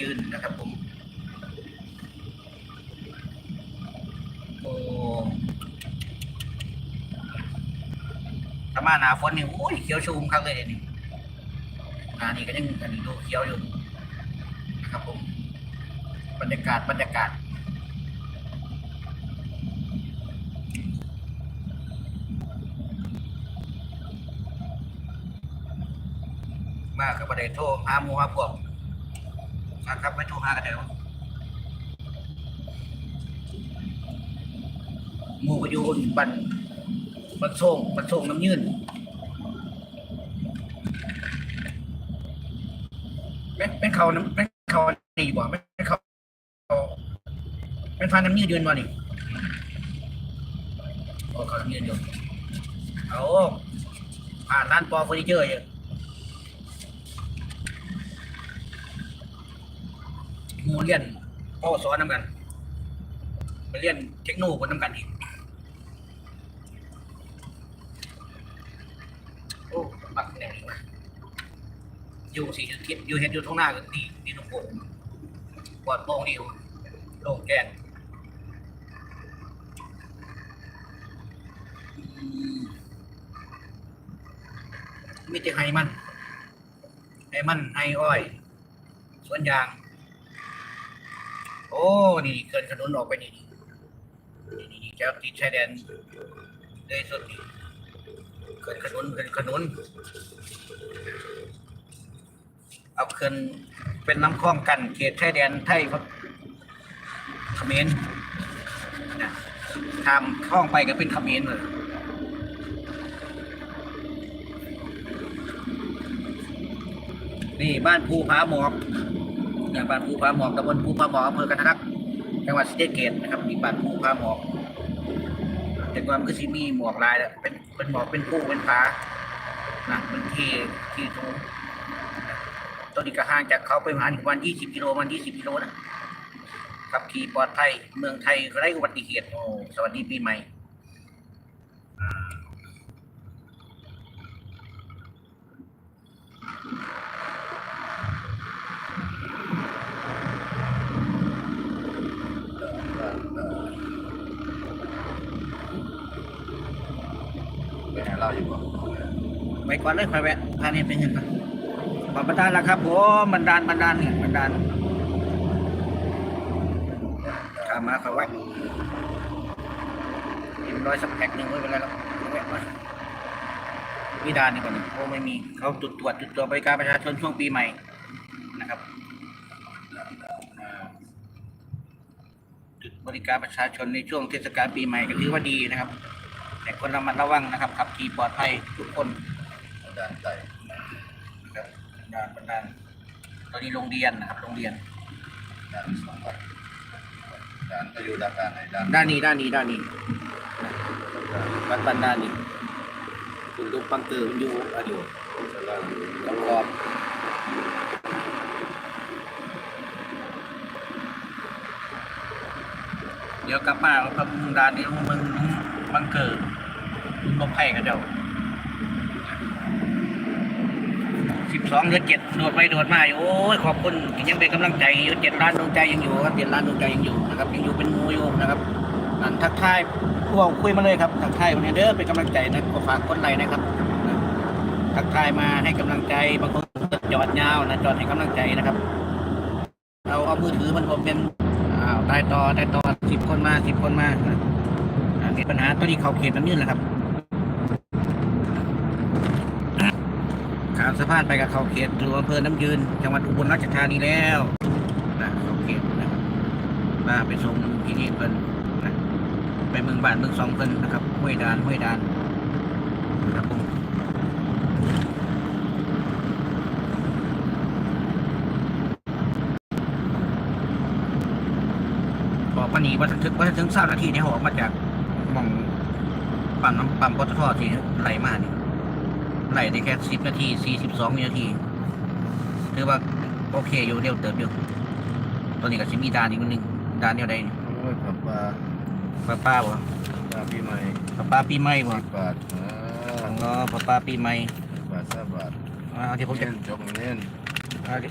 ยืนนะครับผมโอ้ถ้ามาหนาฝนนี่โอ้ยเขียวชูมครับเลยนี่นานี่ก็ยังอันนี้ดูเขียวอยู่นะครับผมบรรยากาศบรรยากาศมากกับประเดี๋ยวโทรหาหมูหาพวก นะครับไม่โทรหากันเดี๋ยวหมูก็อยู่บนบันบันส่งบันส่งน้ำยืนเป็นเป็นเขาน้ำเป็นเขาดีบ่เป็นเขาเป็นฟันน้ำยืนเดือนบ่นี่โอ้เขาน้ำยืนอยู่เอาผ่านร้านปอเฟอร์นิเจอร์อยู่ มูเรียนพ่อสอนน้ำกันไปเรียนเทคโนโลยีน้ำกันอีกโอ้ปักแน่เลยว่ะอยู่สี่ทิศอยู่เห็นอยู่ท้องหน้าก็ดีดีตรงโป่ปอดโปร่งดีโล่งแจ้งอืมมีแต่ไฮมันไฮมันไฮอ้อย สวนยาง โอ้นี่เกินขนุนออกไปนี่นี่นี่นี่แล้วติดชายแดนเลยสุดนี่เกินขนุนเกินขนุนเอาเกินเป็นน้ำคลองกันเขตชายแดนไทยครับเขมรนะทำคลองไปก็เป็นเขมรเลยนี่บ้านภูผาหมอก อย่างบ้านภูผาหมอกตำบลภูผาหมอกอำเภอกันทักจังหวัดศรีสะเกษนะครับมีบ้านภูผาหมอกแต่ก่อนมันก็สิมีหมอกลายเป็นเป็นหมอกเป็นภูเป็นผานะเป็นที่ที่สูงตอนนี้ก็ห่างจากเขาไปประมาณประมาณ20กิโลประมาณ20กิโลนะขับขี่ปลอดภัยเมืองไทยไร้อุบัติเหตุโอ้สวัสดีปีใหม่อ่า ไปหาเราอยู่บ่ ไปก่อนเลยคอยแวะพานี่เป็นยังไงขอบันดาลแล้วครับผมบันดาลบันดาลเนี่ยบันดาลขามาขอแวะกินร้อยสักแพ็คหนึ่งไม่เป็นไรหรอกแวะมาวิดานนี่ก่อนนะโอ้ไม่มีเขาจุดตรวจจุดตรวจบริการประชาชนช่วงปีใหม่นะครับจุดบริการประชาชนในช่วงเทศกาลปีใหม่ก็ถือว่าดีนะครับ แต่คนระมัดระวังนะครับขับขี่ปลอดภัยทุกคน ด้านใต้นะครับดานบันดาลตอนนี้โรงเรียนนะครับโรงเรียนด้านสองวัดด้านก็อยู่ด้านด้านไหนด้านด้านนี้ด้านนี้ด้านนี้วัดบันดาลนี่คุณลูกปังเกิมอยู่อะอยู่สลาขอบขอบเดี๋ยวกลับมาพระมุงดานนี่ลุงมึงลุงบังเกิดลุงลบไผ่กันเดี๋ยว สิบสองเดือนเจ็ดโดดไปโดดมาอยู่โอ้ยขอบคุณยังเป็นกำลังใจอยู่เจ็ดล้านดวงใจยังอยู่ครับเจ็ดล้านดวงใจยังอยู่นะครับยังอยู่เป็นหมูอยู่นะครับอันทักทายพวกคุยมาเลยครับทักทายวันนี้เด้อเป็นกำลังใจนะก็ฝากคนไหนนะครับทักทายมาให้กำลังใจบางคนจอดยาวนะจอดให้กำลังใจนะครับเอาเอามือถือมันผมเป็นอ้าวได้ต่อได้ต่อสิบคนมาสิบคนมาอ่ามีปัญหาตอนนี้เขาเขตน้ำยืนแหละครับ ขามสะพานไปกับเขาเขตตัวอำเภอน้ำยืน จังหวัดอุบลราชธานีแล้วนะเขาเขตนะมาไปส่งที่นี่เพิ่นนะไปเมืองบ้านเมืองสองเพิ่นนะครับห้วยดานห้วยดานครับผมบอกปานีว่าถึงว่าถึงเศร้านาทีเนี่ยเขาออกมาจากมองปั๊มน้ำปั๊มปตทที่ไหลมาเนี่ย ไหลได้แค่สิบนาทีสี่สิบสองนาทีถือว่าโอเคอยู่เร็วเติบอยู่ตอนนี้ก็จะมีดานอีกนิดนึงดานเดียวใดนี่โอ้ยผับปลาป้าป้าบ่ปลาปีใหม่ป้าป้าปีใหม่บ่สิบบาทเอออ๋อป้าป้าปีใหม่สิบบาทสามบาทอ่าที่ผมจะเน้นจกเน้นอ่าที่